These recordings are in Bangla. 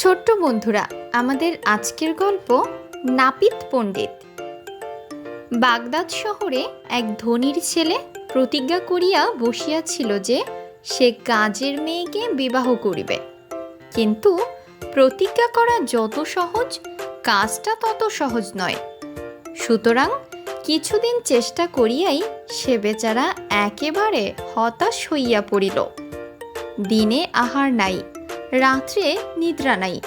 ছোট্ট বন্ধুরা, আমাদের আজকের গল্প নাপিত পণ্ডিত। বাগদাদ শহরে এক ধনীর ছেলে প্রতিজ্ঞা করিয়া বসিয়াছিল যে সে কাজের মেয়েকে বিবাহ করিবে। কিন্তু প্রতিজ্ঞা করা যত সহজ, কাজটা তত সহজ নয়। সুতরাং কিছুদিন চেষ্টা করিয়াই সে বেচারা একেবারে হতাশ হইয়া পড়িল। দিনে আহার নাই। রাত্রে নিদ্রা নাই।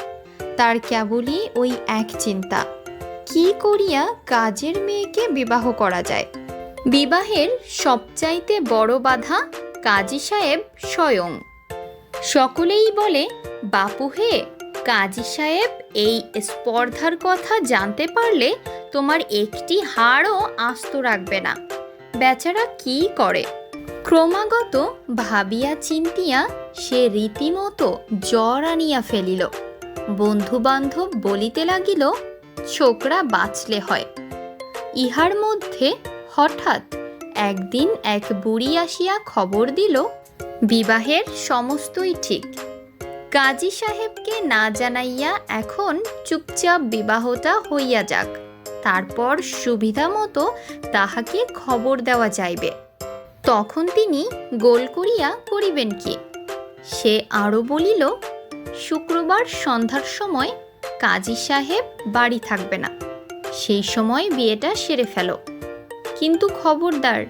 তার কেবলই ওই এক চিন্তা, কি করিয়া কাজের মেয়েকে বিবাহ করা যায়? বিবাহের সবচাইতে বড় বাধা কাজী সাহেব স্বয়ং। সকলেই বলে, বাপু হে, কাজী সাহেব এই স্পর্ধার কথা জানতে পারলে তোমার একটি হাড়ও আস্ত রাখবে না। বেচারা কি করে? ক্রমাগত ভাবিয়া চিন্তিয়া সে রীতিমতো জ্বর আনিয়া ফেলিল। বন্ধুবান্ধব বলিতে লাগিল, ছোকরা বাঁচলে হয়। ইহার মধ্যে হঠাৎ একদিন এক বুড়ি আসিয়া খবর দিল, বিবাহের সমস্তই ঠিক। কাজী সাহেবকে না জানাইয়া এখন চুপচাপ বিবাহটা হইয়া যাক। তারপর সুবিধা মতো তাহাকে খবর দেওয়া যাইবে। তখন তিনি গোল করিয়া করিবেন কি? সে আরও বলিল, শুক্রবার সন্ধ্যার সময় কাজী সাহেব বাড়ি থাকবে না। সেই সময় বিয়েটা সেরে ফেলো। কিন্তু খবরদার,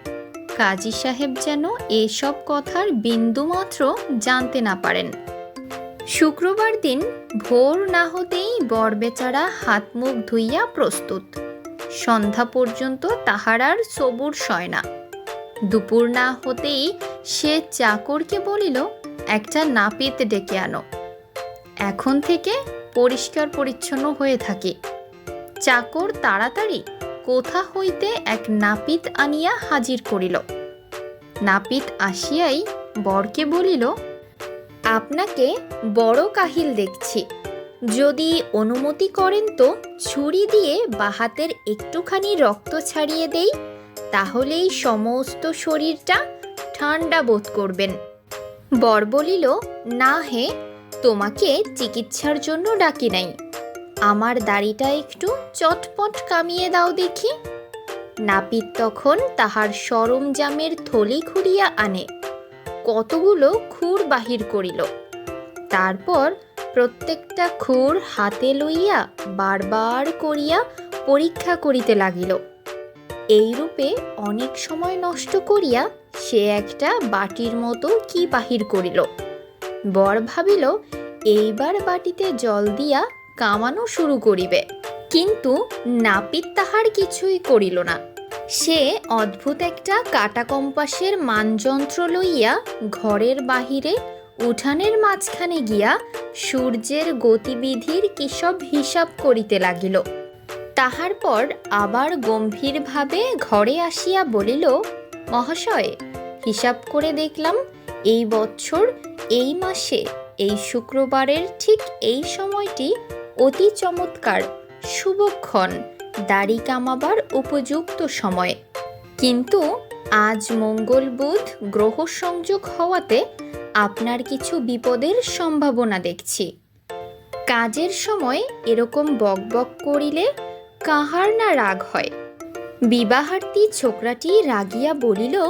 কাজী সাহেব যেন এসব কথার বিন্দুমাত্র জানতে না পারেন। শুক্রবার দিন ভোর না হতেই বরবেচারা হাত মুখ ধুইয়া প্রস্তুত। সন্ধ্যা পর্যন্ত তাহার আর সবুর সয় না। দুপুর না হতেই সে চাকরকে বলিল, একটা নাপিত ডেকে আনো। এখন থেকে পরিষ্কার পরিচ্ছন্ন হয়ে থাকে। চাকর তাড়াতাড়ি কোথা হইতে এক নাপিত আনিয়া হাজির করিল। নাপিত আসিয়াই বরকে বলিল, আপনাকে বড় কাহিল দেখছি। যদি অনুমতি করেন তো ছুরি দিয়ে বাহাতের একটুখানি রক্ত ছাড়িয়ে দেই তাহলেই সমস্ত শরীরটা ঠান্ডা বোধ করবেন। বর বলিল, না হে, তোমাকে চিকিৎসার জন্য ডাকি নাই। আমার দাড়িটা একটু চটপট কামিয়ে দাও দেখি। নাপিত তখন তাহার সরঞ্জামের থলি খুঁড়িয়া আনে। কতগুলো খুর বাহির করিল। তারপর প্রত্যেকটা খুর হাতে লইয়া বারবার করিয়া পরীক্ষা করিতে লাগিল। এইরূপে অনেক সময় নষ্ট করিয়া সে একটা বাটির মতো কি বাহির করিল। বর ভাবিল, এইবার বাটিতে জল দিয়া কামানো শুরু করিবে। কিন্তু নাপিত তাহার কিছুই করিল না। সে অদ্ভুত একটা কাটা কম্পাসের মানযন্ত্র লইয়া ঘরের বাহিরে উঠানের মাঝখানে গিয়া সূর্যের গতিবিধির কিসব হিসাব করিতে লাগিল। তাহার পর আবার গম্ভীরভাবে ঘরে আসিয়া বলিল, মহাশয়, হিসাব করে দেখলাম এই বছর এই মাসে, এই শুক্রবারের ঠিক এই সময়টি অতি চমৎকার, শুভক্ষণ, দাড়ি কামাবার উপযুক্ত সময়। কিন্তু আজ মঙ্গল বুধ গ্রহ সংযোগ হওয়াতে আপনার কিছু বিপদের সম্ভাবনা দেখছি। কাজের সময় এরকম বকবক করিলে কাহার না রাগ হয়? বিবাহার্থী ছোকরাটি রাগিয়া বলিল,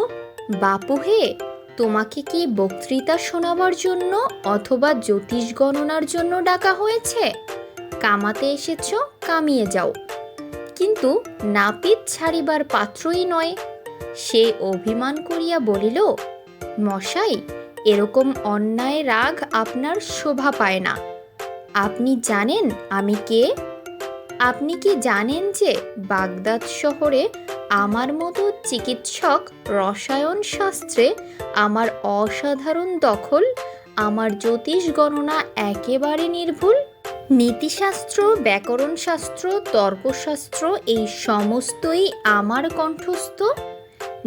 বাপু হে, তোমাকে কি বক্তৃতা শোনাবার জন্য অথবা জ্যোতিষ গণনার জন্য ডাকা হয়েছে? কামাতে এসেছ, কামিয়ে যাও। কিন্তু নাপিত ছাড়িবার পাত্রই নয় সে অভিমান করিয়া বলিল, মশাই, এরকম অন্যায় রাগ আপনার শোভা পায় না। আপনি জানেন আমি কে? আপনি কি জানেন যে বাগদাদ শহরে আমার মতো চিকিৎসক রসায়ন শাস্ত্রে আমার অসাধারণ দখল, আমার জ্যোতিষ গণনা একেবারে নির্ভুল? নীতিশাস্ত্র, ব্যাকরণশাস্ত্র, তর্কশাস্ত্র, এই সমস্তই আমার কণ্ঠস্থ?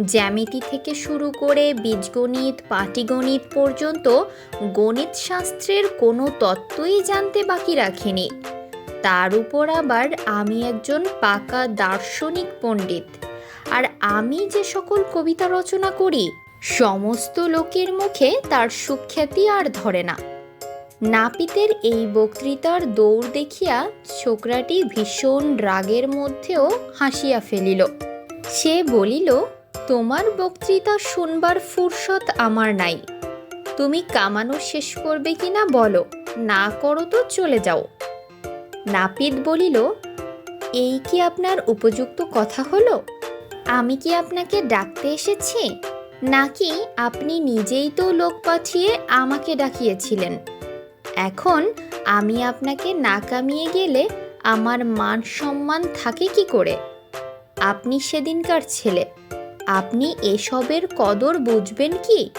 জ্যামিতি থেকে শুরু করে বীজগণিত, পাটিগণিত পর্যন্ত গণিতশাস্ত্রের কোনো তত্ত্বই জানতে বাকি রাখিনি। তার উপর আবার আমি একজন পাকা দার্শনিক পণ্ডিত। আর আমি যে সকল কবিতা রচনা করি, সমস্ত লোকের মুখে তার সুখ্যাতি আর ধরে না। নাপিতের এই বক্তৃতার দৌড় দেখিয়া ছোকরাটি ভীষণ রাগের মধ্যেও হাসিয়া ফেলিল। সে বলিল, তোমার বক্তৃতা শুনবার ফুরসত আমার নাই। তুমি কামানো শেষ করবে কিনা বলো, না করো তো চলে যাও। নাপিত বলিল, এই কি আপনার উপযুক্ত কথা হলো? আমি কি আপনাকে ডাকতে এসেছি? নাকি আপনি নিজেই তো লোক পাঠিয়ে আমাকে ডাকিয়েছিলেন? এখন আমি আপনাকে না কামিয়ে গেলে আমার মান সম্মান থাকে কি করে? আপনি সেদিনকার ছেলে। আপনি এসবের কদর বুঝবেন কি?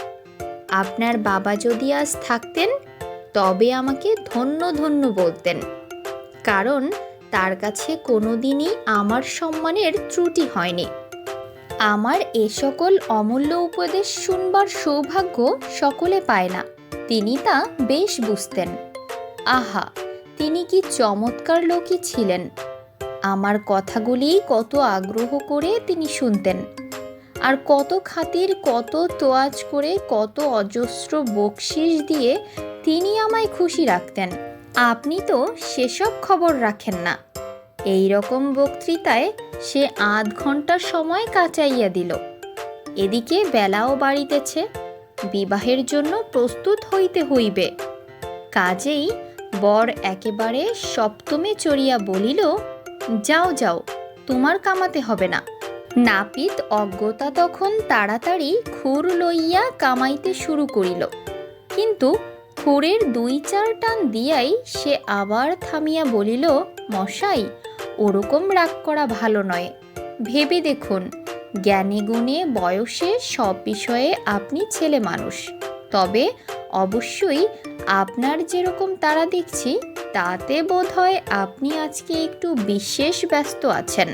আপনার বাবা যদি আজ থাকতেন, তবে আমাকে ধন্য ধন্য বলতেন। কারণ তার কাছে কোনোদিনই আমার সম্মানের ত্রুটি হয়নি। আমার এ সকল অমূল্য উপদেশ শুনবার সৌভাগ্য সকলে পায় না। তিনি তা বেশ বুঝতেন। আহা, তিনি কি চমৎকার লোকই ছিলেন। আমার কথাগুলি কত আগ্রহ করে তিনি শুনতেন। আর কত খাতির, কত তোয়াজ করে, কত অজস্র বকশিস দিয়ে তিনি আমায় খুশি রাখতেন। আপনি তো সেসব খবর রাখেন না। এই রকম বক্তৃতায় সে আধ ঘণ্টার সময় কাচাইয়া দিল। এদিকে বেলাও বাড়িতেছে, বিবাহের জন্য প্রস্তুত হইতে হইবে। কাজেই বর একেবারে সপ্তমে চড়িয়া বলিল, যাও যাও, তোমার কামাতে হবে না। নাপিত অজ্ঞতা তখন তাড়াতাড়ি খুর লইয়া কামাইতে শুরু করিল। কিন্তু খুরের দুই চার টান দিয়াই সে আবার থামিয়া বলিল, মশাই, ওরকম রাগ করা ভালো নয়। ভেবে দেখুন, জ্ঞানে গুণে বয়সে সব বিষয়ে আপনি ছেলে মানুষ। তবে অবশ্যই আপনার যেরকম তারা দেখছি, তাতে বোধ হয় আপনি আজকে একটু বিশেষ ব্যস্ত আছেন।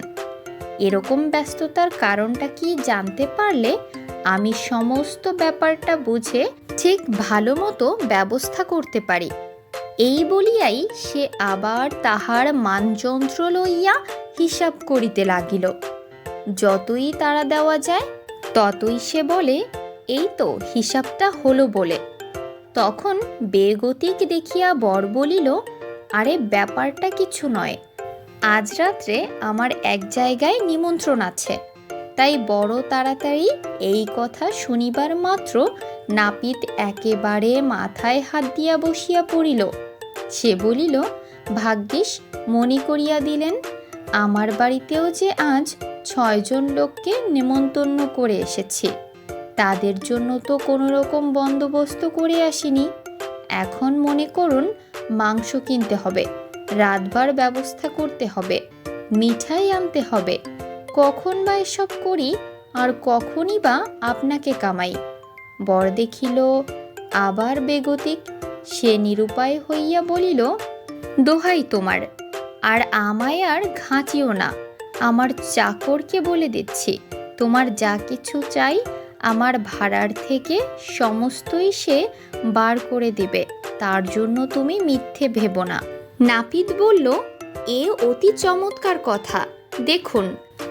এরকম ব্যস্ততার কারণটা কি জানতে পারলে আমি সমস্ত ব্যাপারটা বুঝে ঠিক ভালো মতো ব্যবস্থা করতে পারি। এই বলিয়াই সে আবার তাহার মানযন্ত্র লইয়া হিসাব করিতে লাগিল। যতই তারা দেওয়া যায়, ততই সে বলে, এই তো হিসাবটা হলো বলে। তখন বেগতিক দেখিয়া বর বলিল, আরে, ব্যাপারটা কিছু নয়। আজ রাত্রে আমার এক জায়গায় নিমন্ত্রণ আছে। তাই বড় তাড়াতাড়ি এই কথা শুনিবার মাত্র নাপিত একেবারে মাথায় হাত দিয়া বসিয়া পড়িল। সে বলিল, ভাগ্যিস, মনে করিয়া দিলেন, আমার বাড়িতেও যে আজ ছয়জন লোককে নেমন্তন্ন করে এসেছি। তাদের জন্য তো কোনো রকম বন্দোবস্ত করে আসিনি। এখন মনে করুন, মাংস কিনতে হবে, রাতবার ব্যবস্থা করতে হবে, মিঠাই আনতে হবে। কখন বা এসব করি আর কখনই বা আপনাকে কামাই। বর দেখিল, আবার বেগতিক? সে নিরুপায় হইয়া বলিল, দোহাই তোমার, আর আমায় আর ঘাঁচিও না। আমার চাকরকে বলে দিচ্ছি, তোমার যা কিছু চাই আমার ভাড়ার থেকে সমস্তই সে বার করে দেবে, তার জন্য তুমি মিথ্যে ভেবো না। নাপিত বলল, এ অতি চমৎকার কথা। দেখুন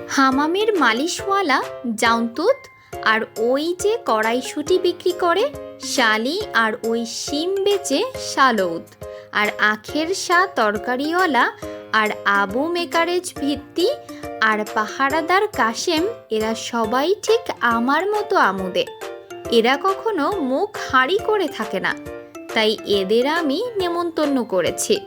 হামামের মালিশওয়ালা জাউন্তুত আর ওই যে কড়াইশুটি বিক্রি করে, শালি আর ওই শিম বেচে শালৌত আর আখের সা তরকারিওয়ালা আর আবু মেকারেজ ভিত্তি আর পাহারাদার কাশেম, এরা সবাই ঠিক আমার মতো আমুদে। এরা কখনো মুখ হাঁড়ি করে থাকে না, তাই এদের আমি নেমন্তন্ন করেছি।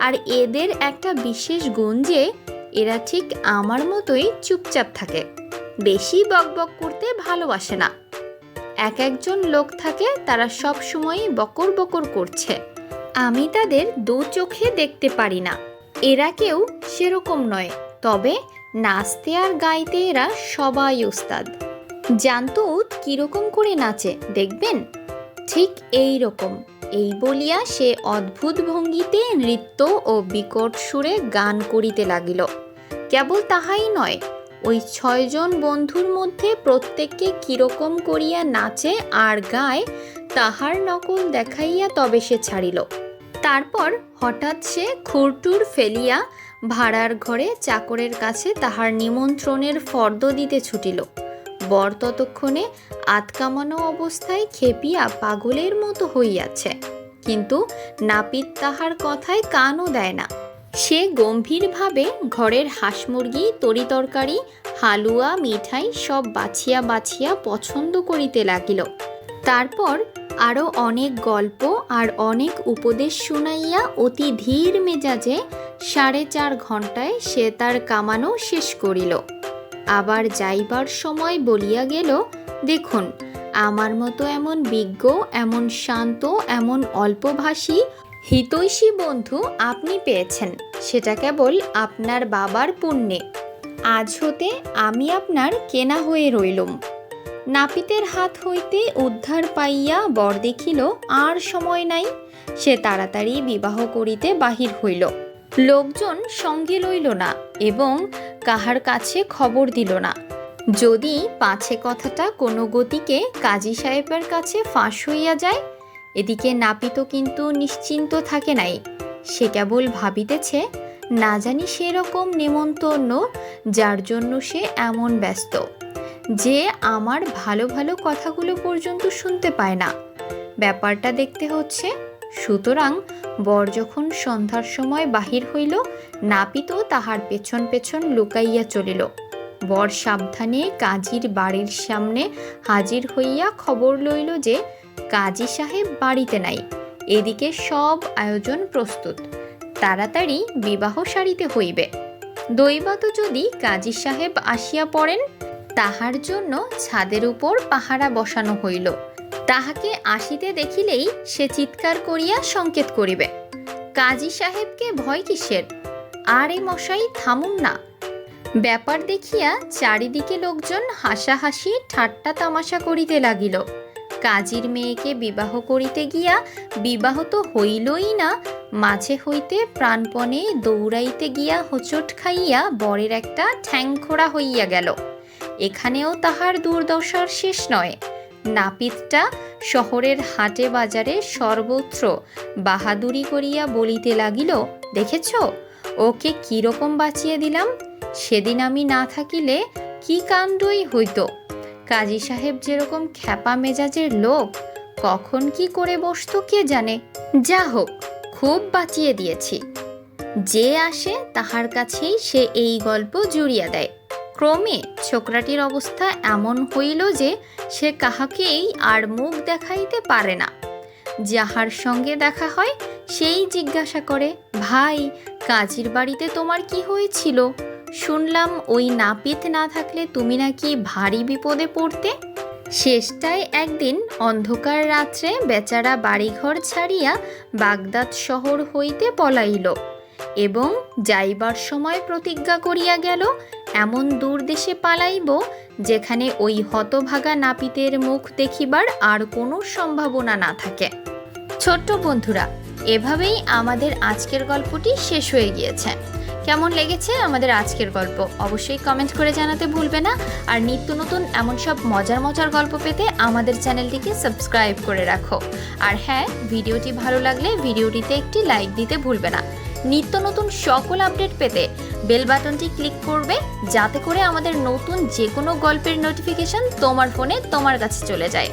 আর এদের একটা বিশেষ গুণ যে এরা ঠিক আমার মতোই চুপচাপ থাকে। বেশি বকবক করতে ভালোবাসে না। এক একজন লোক থাকে, তারা সব সময় বকর বকর করছে। আমি তাদের দু চোখে দেখতে পারি না। এরা কেউ সেরকম নয়, তবে নাচতে আর গাইতে এরা সবাই ওস্তাদ। জানতো কীরকম করে নাচে, দেখবেন? ঠিক এই রকম। এই বলিয়া সে অদ্ভুত ভঙ্গিতে নৃত্য ও বিকট সুরে গান করিতে লাগিল। কেবল তাহাই নয়, ওই ছয়জন বন্ধুর মধ্যে প্রত্যেককে কীরকম করিয়া নাচে আর গায়, তাহার নকল দেখাইয়া তবে সে ছাড়িল। তারপর হঠাৎ সে খুরটুর ফেলিয়া ভাড়ার ঘরে চাকরের কাছে তাহার নিমন্ত্রণের ফর্দ দিতে ছুটিল। বর ততক্ষণে আতকামানো অবস্থায় খেপিয়া পাগলের মতো হইয়াছে। কিন্তু নাপিত তাহার কথায় কানও দেয় না। সে গম্ভীরভাবে ঘরের হাঁস মুরগি তরিতরকারি, হালুয়া, মিঠাই সব বাছিয়া বাছিয়া পছন্দ করিতে লাগিল। তারপর আরও অনেক গল্প আর অনেক উপদেশ শুনাইয়া অতি ধীর মেজাজে সাড়ে চার ঘন্টায় সে তার কামানো শেষ করিল। আবার যাইবার সময় বলিয়া গেল, দেখুন, আমার মতো এমন বিজ্ঞ, এমন শান্ত, এমন অল্পভাষী হিতৈষী বন্ধু আপনি পেয়েছেন। সেটা কেবল আপনার বাবার পুণ্যে। আজ হতে আমি আপনার কেনা হয়ে রইলুম। নাপিতের হাত হইতে উদ্ধার পাইয়া বর দেখিল, আর সময় নাই। সে তাড়াতাড়ি বিবাহ করিতে বাহির হইল। লোকজন সঙ্গে লইল না এবং কাহার কাছে খবর দিল না। যদি পাছে কথাটা কোনো গতিকে কাজী সাহেবের কাছে ফাঁস হইয়া যায় এদিকে নাপিত কিন্তু নিশ্চিন্ত থাকে নাই। সে কেবল ভাবিতেছে, না জানি সেরকম নেমন্তন্ন, যার জন্য সে এমন ব্যস্ত, যে আমার ভালো ভালো কথাগুলো পর্যন্ত শুনতে পায় না। ব্যাপারটা দেখতে হচ্ছে, সুতরাং বর যখন সন্ধ্যার সময় বাহির হইল, নাপিতও তাহার পেছন পেছন লুকাইয়া চলিল। বর সাবধানে কাজীর বাড়ির সামনে হাজির হইয়া খবর লইল যে কাজী সাহেব বাড়িতে নাই। এদিকে সব আয়োজন প্রস্তুত। তাড়াতাড়ি বিবাহ সারিতে হইবে। দৈবাত যদি কাজী সাহেব আসিয়া পড়েন, তাহার জন্য ছাদের উপর পাহারা বসানো হইল। তাহাকে আসিতে দেখিলেই সে চিৎকার করিয়া সংকেত করিবে। কাজী সাহেবকে ভয় কিসের? আরে মশাই, থামুন না। ব্যাপার দেখিয়া চারিদিকে লোকজন হাসাহাসি, ঠাট্টা তামাশা করিতে লাগিল। কাজীর মেয়েকে বিবাহ করিতে গিয়া বিবাহ তো হইলই না, মাঝে হইতে প্রাণপণে দৌড়াইতে গিয়া হোঁচট খাইয়া বরের একটা ঠ্যাংখোড়া হইয়া গেল। এখানেও তাহার দুর্দশার শেষ নয়। নাপিতটা শহরের হাটে বাজারে সর্বত্র বাহাদুরি করিয়া বলিতে লাগিল, দেখেছ, ওকে কীরকম বাঁচিয়ে দিলাম? সেদিন আমি না থাকিলে কি কাণ্ডই হইতো? কাজী সাহেব যেরকম খ্যাপা মেজাজের লোক, কখন কি করে বসতো কে জানে? যা হোক, খুব বাঁচিয়ে দিয়েছি। যে আসে, তাহার কাছেই সে এই গল্প জুড়িয়া দেয়। ক্রমে ছোকরাটির অবস্থা এমন হইল যে, সে কাহাকেই আর মুখ দেখাইতে পারে না। যাহার সঙ্গে দেখা হয়, সেই জিজ্ঞাসা করে, ভাই, কাজীর বাড়িতে তোমার কি হয়েছিল? শুনলাম ওই নাপিত না থাকলে তুমি নাকি ভারী বিপদে পড়তে? শেষটায় একদিন অন্ধকার রাত্রে বেচারা বাড়িঘর ছাড়িয়া বাগদাদ শহর হইতে পলাইল এবং যাইবার সময় প্রতিজ্ঞা করিয়া গেল, এমন দূর দেশে পালাইব যেখানে ওই হতভাগা নাপিতের মুখ দেখিবার আর কোনো সম্ভাবনা না থাকে। ছোট্ট বন্ধুরা এভাবেই আমাদের আজকের গল্পটি শেষ হয়ে গিয়েছে। কেমন লেগেছে আমাদের আজকের গল্প? অবশ্যই কমেন্ট করে জানাতে ভুলবে না। আর নিত্য নতুন এমন সব মজার মজার গল্প পেতে আমাদের চ্যানেলটিকে সাবস্ক্রাইব করে রাখো। আর হ্যাঁ ভিডিওটি ভালো লাগলে ভিডিওটিতে একটি লাইক দিতে ভুলবে না। নিত্য নতুন সকল আপডেট পেতে বেল বাটনটি ক্লিক করবে, যাতে করে আমাদের নতুন যে কোনো গল্পের নোটিফিকেশন তোমার ফোনে তোমার কাছে চলে যায়।